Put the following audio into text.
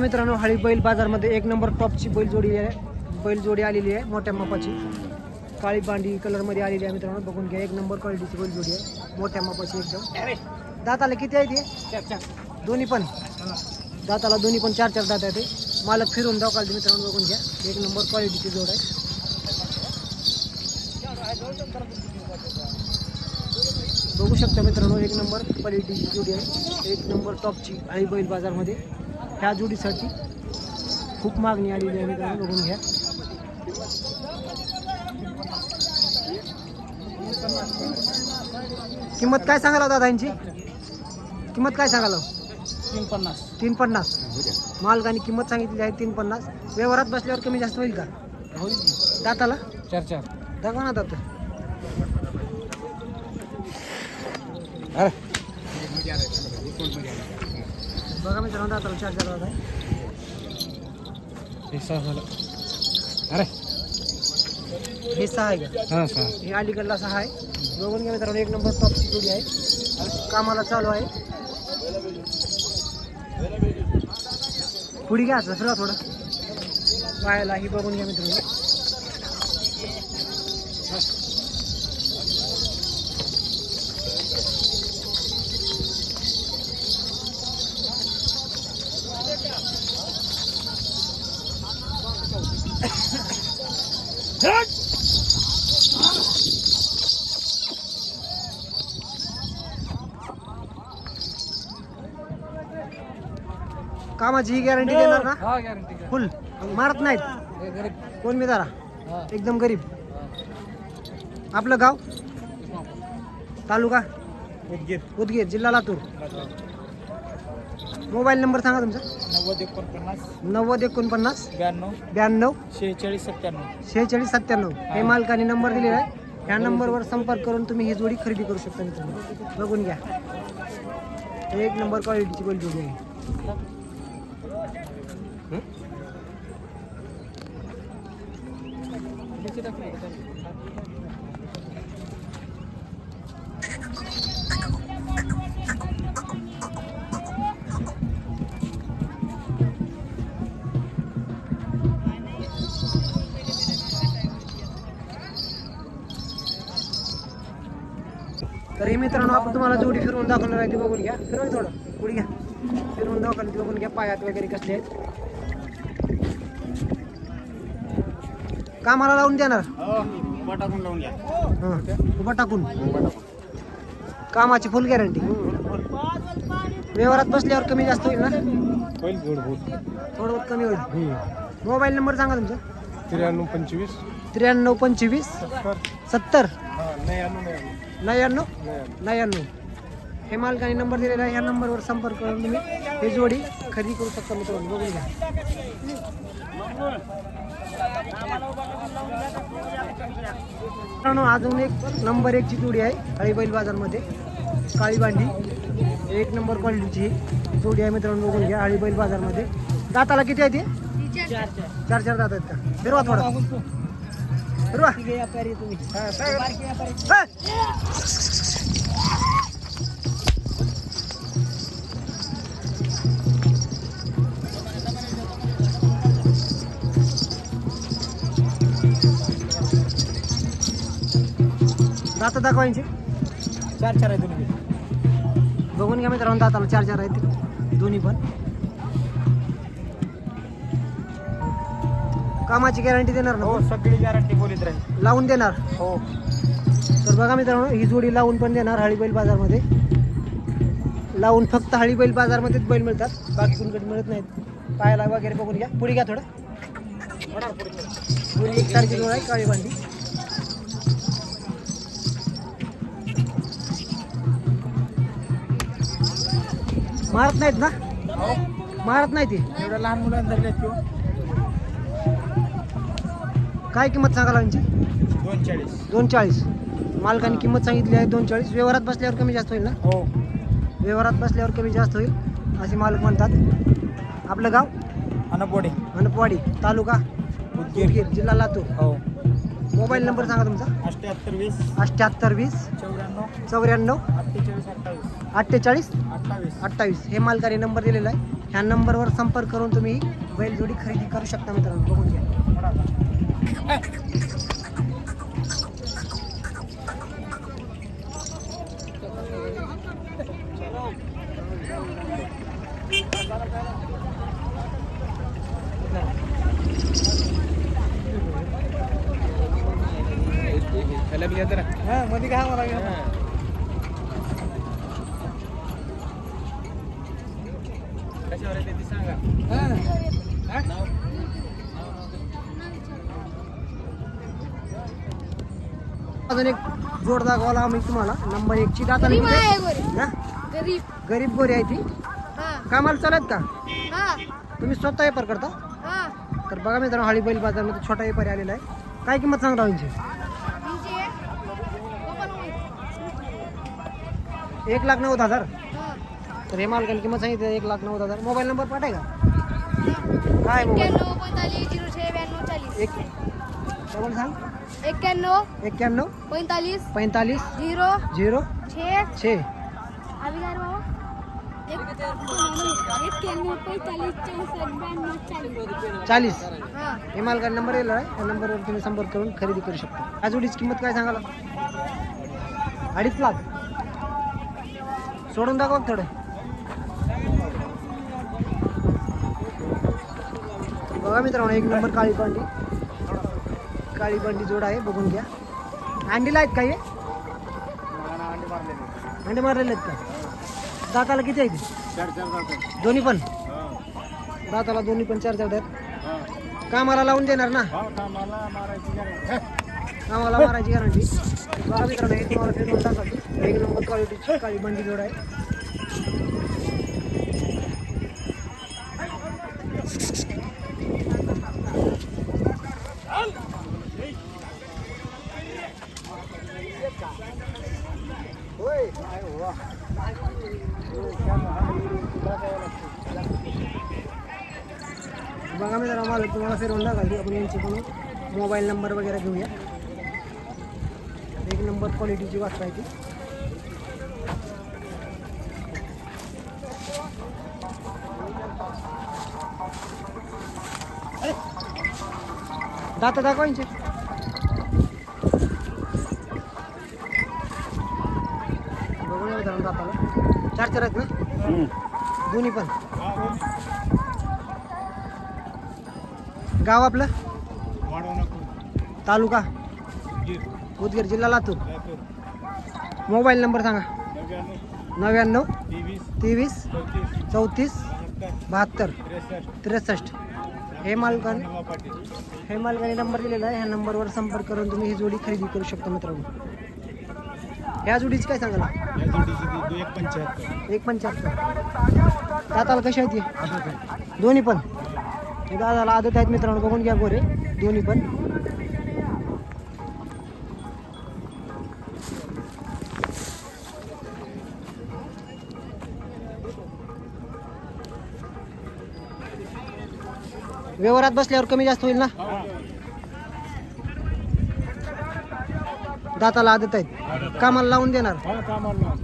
मित्रांनो हळी बैल बाजारमध्ये एक नंबर टॉपची बैल जोडी आहे. बैल जोडी आलेली आहे मोठ्या मापाची. काळी बांडी कलरमध्ये आलेली आहे मित्रांनो. बघून घ्या एक नंबर क्वालिटीची बैल जोडी आहे. मोठ्या मापाची एकदम. दाताला किती आहे ते? दोन्ही पण. दाताला दोन्ही पण चार चार दात आहे ते. मालक फिरून दाखवाल मित्रांनो बघून घ्या. एक नंबर क्वालिटीची जोड आहे. बघू शकता मित्रांनो एक नंबर क्वालिटीची जोडी आहे. एक नंबर टॉपची आणि बैल बाजारमध्ये. ह्या जोडीसाठी खूप मागणी आलेली आहे मित्रांनो बघून घ्या. किंमत काय सांगाल दादा यांची किंमत काय सांगाल? तीन पन्नास तीन पन्नास मालकाने किंमत सांगितली आहे तीन पन्नास व्यवहारात बसल्यावर कमी जास्त होईल का? होईल दाताला? चार चार दाखवा ना दात. बघा मित्रांनो दाताला चार चार दात आहे हे सहा झालं. अरे. हे सहा आहे का? हां सहा. हे अलीकडला सहा आहे. बघून घ्या मित्रांनो एक नंबर टॉपची जोडी आहे. कामाला चालू आहे. पुढे घ्या फिरा थोडं. पायाला ही बघून घ्या मित्रांनो. कामाची ही गॅरंटी देणार ना? हा गॅरंटी फुल. मारत नाहीत. कोण मी जरा? एकदम गरीब. आपलं गाव? तालुका? उदगीर. उदगीर जिल्हा लातूर. मोबाईल नंबर सांगा तुमचा. नव्वद एकोणपन्नास. नव्वद एकोणपन्नास. ब्याण्णव. ब्याण्णव. शेहेचाळीस सत्त्याण्णव. शेहेचाळीस सत्त्याण्णव. हे मालकाने नंबर दिलेला आहे. ह्या नंबरवर संपर्क करून तुम्ही ही जोडी खरेदी करू शकता मित्रांनो. बघून घ्या. एक नंबर क्वालिटीची बैल जोडी आहे. तर हे मित्रांनो आपण तुम्हाला जोडी फिरवून दाखवणार आहे ते बघून घ्या. फिरवून थोडं पुढे घ्या. फिरवून दाखवलं ती बघून घ्या पायात वगैरे कसले आहेत. कामाला लावून देणार? टाकून लावून घ्या. हं, उभा टाकून कामाची फुल गॅरंटी व्यवहारात बसल्यावर कमी जास्त होईल ना? होईल गोड थोडं बहुत कमी होईल. मोबाईल नंबर सांगा तुमचा. त्र्याण्णव पंचवीस. त्र्याण्णव पंचवीस. सत्तर. सत्तर. नाही आणू नाही आणू नव्याण्णव. नाही आणू नव्याण्णव. हे मालकाने नंबर दिलेला आहे. ह्या नंबरवर संपर्क करून तुम्ही हे जोडी खरेदी करू शकता मित्रांनो. बघून घ्या. मित्रांनो अजून एक नंबर एकची जोडी आहे काळी बैल बाजारमध्ये. काळी बांडी एक नंबर क्वालिटीची जोडी आहे मित्रांनो. बघून घ्या. हळी बैल बाजारमध्ये. दाताला किती आहे ते? चार चार दात आहेत का? फिरवा थोडा. फिरवा. हा. दात दाखवायचे चार चार आहे तुम्ही बघून घ्या मित्रांनो दाताला चार चार आहेत. दोन्ही पण. कामाची गॅरंटी देणार ना हो सगळी गॅरंटी बोलीत राहील. लावून देणार? हो. तर बघा मित्रांनो ही जोडी लावून पण देणार हळी बैल बाजारमध्ये. लावून फक्त हळी बैल बाजारमध्येच बैल मिळतात. बाकी कुणकडे मिळत नाहीत. पायाला वगैरे बघून घ्या. पुढे घ्या थोडं. दोन्ही एक सारखी जोड आहे काळी भांडी मारत नाहीत ना? मारत नाही ती. एवढ्या लहान मुलांना किंवा काय किंमत सांगाल यांची? दोन चाळीस दोन चाळीस मालकाने किंमत सांगितली आहे दोन चाळीस व्यवहारात बसल्यावर कमी जास्त होईल ना? हो. व्यवहारात बसल्यावर कमी जास्त होईल असे मालक म्हणतात. आपलं गाव? अनपोडे मनपवाडी तालुका? उदगीर. जिल्हा लातूर. हो. मोबाईल नंबर सांगा तुमचा. अठ्ठ्याहत्तर वीस. अठ्ठ्याहत्तर वीस. चौऱ्याण्णव. चौऱ्याण्णव. अठ्ठेचाळीस अठ्ठावीस. अठ्ठेचाळीस? अठ्ठावीस. अठ्ठावीस. हे मालकाने नंबर दिलेला आहे. ह्या नंबरवर संपर्क करून तुम्ही बैलजोडी खरेदी करू शकता मित्रांनो. बघून घ्या. हा मध्ये काय मला अजून एक जोड दाखवायला आम्ही तुम्हाला. नंबर एकची दाता गरीब आहे गोरी गरीब. गरीब गोरी आहे ती. हा. कामाला चालत का? हा. तुम्ही स्वतः व्यापार करता? हा. तर बघा मित्रांनो हळी बैल बाजारमध्ये छोटा व्यापारी आलेला आहे. काय किंमत सांगता यांची. एक. लाख नव्वद हजार. हा. तर हे मालकाने किंमत सांगितलं एक लाख नव्वद हजार. मोबाईल नंबर पाठाय का? काय मोबाईल? एक्क्याण्णव पंचेचाळीस झिरो छे ब्याण्णव चाळीस. एक डबल सांग एक्क्याण्णव एक्क्याण्णव पैंतालीस. पैंतालीस. झिरो. झिरो. छे. अभी काय बाबा चाळीस हा हे. मालकाने नंबर दिला आहे त्या नंबरवर तुम्ही संपर्क करून खरेदी करू शकता. या जोडीची किंमत काय सांगाला? अडीच लाख. सोडून दाखवा थोडं. बघा मित्रांनो एक नंबर काळी बांडी काळी बंडी जोड आहे बघून घ्या. अंडीला आहेत का हे? अंडे मारलेले आहेत का? दाताला किती आहे दोन्ही पण? दाताला दोन्ही पण चार चार आहेत. कामाला लावून देणार ना? कामाला मारायची गॅरंटी बघा मित्रांनो तुम्हाला फिरवून टाकायचं एक नंबर क्वालिटीची काळी बंडी जोड आहे. बघा मी जरा मला तुम्हाला फिरवून घालतो आपण यांची पण मोबाईल नंबर वगैरे घेऊया. एक नंबर क्वालिटीची वाटत आहे ती. दाता दाखवायचे बघूया मित्रांनो आहेत ना दोन्ही पण. गाव आपलं? तालुका? गिर उदगीर जिल्हा लातूर. मोबाईल नंबर सांगा. नव्याण्णव तेवीस चौतीस बहात्तर त्रेसष्ट. हे मालकाने हे मालकाने नंबर दिलेला आहे. ह्या नंबरवर संपर्क करून तुम्ही ही जोडी खरेदी करू शकता मित्रांनो. ह्या जोडीची काय सांगाल या जोडीची ती दो- एक पंच्याहत्तर. एक पंच्याहत्तर. दाताला कशी आहे ती असं काय दोन्ही पण. हे दादाला आदत आहेत मित्रांनो बघून घ्या गोरे. दोन्ही पण. व्यवहारात बसल्यावर कमी जास्त होईल ना? दाताला आदत आहेत. कामाला लावून देणार. हा कामाला